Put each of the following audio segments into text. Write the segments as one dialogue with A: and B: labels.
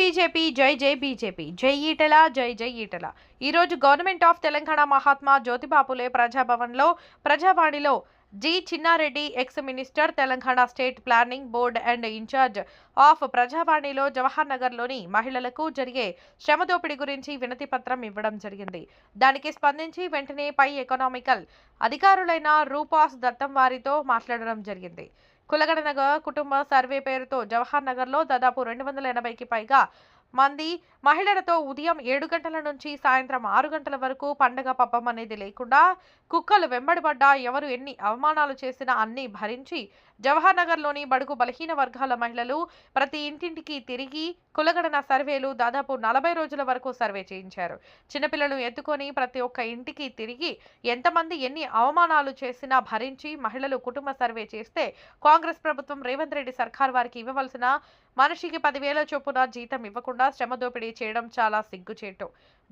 A: BJP జై జై BJP జై ఈటెల జై జై ఈటెల. ఈరోజు గవర్నమెంట్ ఆఫ్ తెలంగాణ మహాత్మా జ్యోతిబాపులే ప్రజాభవన్లో ప్రజావాణిలో G Chinna Reddy ex minister Telangana state planning board and in-charge of ప్రజావాణిలో Jawahar నగర్లోని మహిళలకు జరిగే శ్రమదోపిడి గురించి వినతి పత్రం ఇవ్వడం జరిగింది. దానికి స్పందించి వెంటనే పై ఎకనామికల్ అధికారులైన రూపాస్ దత్తం వారితో మాట్లాడడం జరిగింది. కులగణనగ కుటుంబ సర్వే పేరుతో జవహర్ నగర్లో దాదాపు రెండు వందల ఎనభైకి పైగా మంది మహిళలతో ఉదయం ఏడు గంటల నుంచి సాయంత్రం ఆరు గంటల వరకు పండగ పబ్బం అనేది లేకుండా కుక్కలు వెంబడిపడ్డా ఎవరు ఎన్ని అవమానాలు చేసినా అన్నీ భరించి జవహర్ నగర్లోని బడుగు బలహీన వర్గాల మహిళలు ప్రతి ఇంటింటికి తిరిగి కులగడన సర్వేలు దాదాపు నలభై రోజుల వరకు సర్వే చేయించారు. చిన్నపిల్లలు ఎత్తుకొని ప్రతి ఒక్క ఇంటికి తిరిగి ఎంతమంది ఎన్ని అవమానాలు చేసినా భరించి మహిళలు కుటుంబ సర్వే చేస్తే కాంగ్రెస్ ప్రభుత్వం రేవంత్ రెడ్డి సర్కార్ వారికి ఇవ్వవలసిన మనిషికి పదివేల చొప్పున జీతం ఇవ్వకుండా శ్రమ దోపిడీ చేయడం చాలా సిగ్గుచేటు.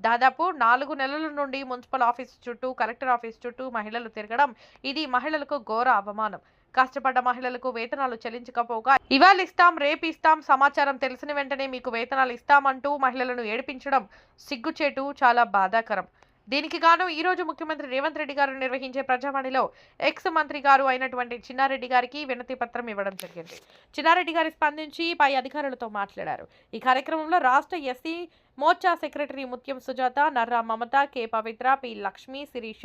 A: దాదాపు నాలుగు నెలల నుండి మున్సిపల్ ఆఫీస్ చుట్టూ కలెక్టర్ ఆఫీస్ చుట్టూ మహిళలు తిరగడం ఇది మహిళలకు ఘోర అవమానం. కష్టపడ్డ మహిళలకు వేతనాలు చెల్లించకపోగా ఇవాళ ఇస్తాం రేపు ఇస్తాం సమాచారం తెలిసిన వెంటనే మీకు వేతనాలు ఇస్తామంటూ మహిళలను ఏడిపించడం సిగ్గుచేటు చాలా బాధాకరం. దీనికి గాను ఈ రోజు ముఖ్యమంత్రి రేవంత్ రెడ్డి గారు నిర్వహించే ప్రజావాణిలో ఎక్స్ మంత్రి గారు అయినటువంటి చిన్నారెడ్డి గారికి వినతి పత్రం ఇవ్వడం జరిగింది. చిన్నారెడ్డి గారు స్పందించి పై అధికారులతో మాట్లాడారు. ఈ కార్యక్రమంలో రాష్ట్ర SC Morcha secretary Mutyam Sujatha Narra Mamata K Pavitra P Lakshmi Sirisha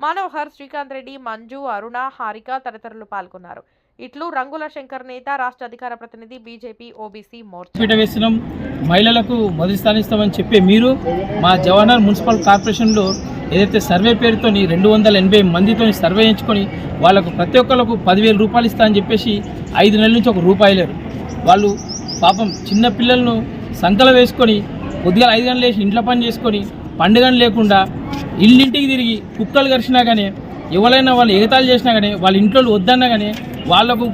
A: Manohar Srikanth Reddy Manju Aruna Harika తదితరులు పాల్గొన్నారు. ఇట్లు రంగుల శంకర్ నేత రాష్ట్ర అధికార ప్రతినిధి బీజేపీ ఓబీసీ మోర్చా.
B: పీట మహిళలకు మొదటి స్థానం ఇస్తామని చెప్పే మీరు మా జవహర్ మున్సిపల్ కార్పొరేషన్లో ఏదైతే సర్వే పేరుతో రెండు వందల ఎనభై మందితో సర్వే చేయించుకొని వాళ్ళకు ప్రతి ఒక్కరికి పదివేల రూపాయలు ఇస్తా అని చెప్పేసి ఐదు నెలల నుంచి ఒక రూపాయి లేరు. వాళ్ళు పాపం చిన్న పిల్లలను సంకల వేసుకొని కొద్దిగా ఐదు గంటలు వేసి ఇంట్లో పని చేసుకొని పండుగను లేకుండా ఇల్లింటికి తిరిగి కుక్కలు కరిచినా కానీ ఎవరైనా వాళ్ళు ఎగతాలు చేసినా కానీ వాళ్ళ ఇంట్లో వద్దన్నా కానీ వాళ్ళకు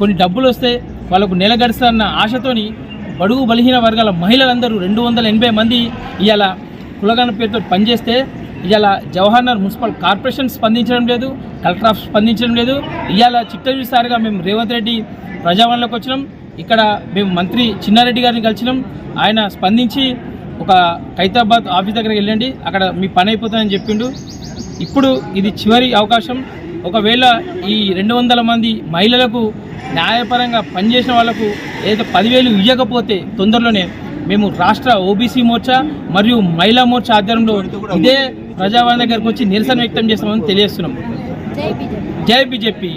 B: కొన్ని డబ్బులు వస్తే వాళ్ళకు నెల గడుస్తారన్న ఆశతోని బడుగు బలహీన వర్గాల మహిళలందరూ రెండు వందల ఎనభై మంది ఇవాళ కులగన పేరుతో పనిచేస్తే ఇవాళ జవహర్నగర్ మున్సిపల్ కార్పొరేషన్ స్పందించడం లేదు కలెక్టర్ ఆఫీస్ స్పందించడం లేదు. ఇవాళ చిట్టసారిగా మేము రేవంత్ రెడ్డి ప్రజావనంలోకి వచ్చినాం. ఇక్కడ మేము మంత్రి చిన్నారెడ్డి గారిని కలిసినాం. ఆయన స్పందించి ఒక ఖైతాబాద్ ఆఫీస్ దగ్గరికి వెళ్ళండి. అక్కడ మీ పని అయిపోతుందని చెప్పిండు. ఇప్పుడు ఇది చివరి అవకాశం. ఒకవేళ ఈ రెండు వందల మంది మహిళలకు న్యాయపరంగా పనిచేసిన వాళ్ళకు ఏదైతే పదివేలు ఇవ్వకపోతే తొందరలోనే మేము రాష్ట్ర ఓబీసీ మోర్చా మరియు మహిళా మోర్చా ఆధ్వర్యంలో ఇదే ప్రజావాణి దగ్గరకు వచ్చి నిరసన వ్యక్తం చేస్తామని తెలియజేస్తున్నాం.
C: జై బీజేపీ.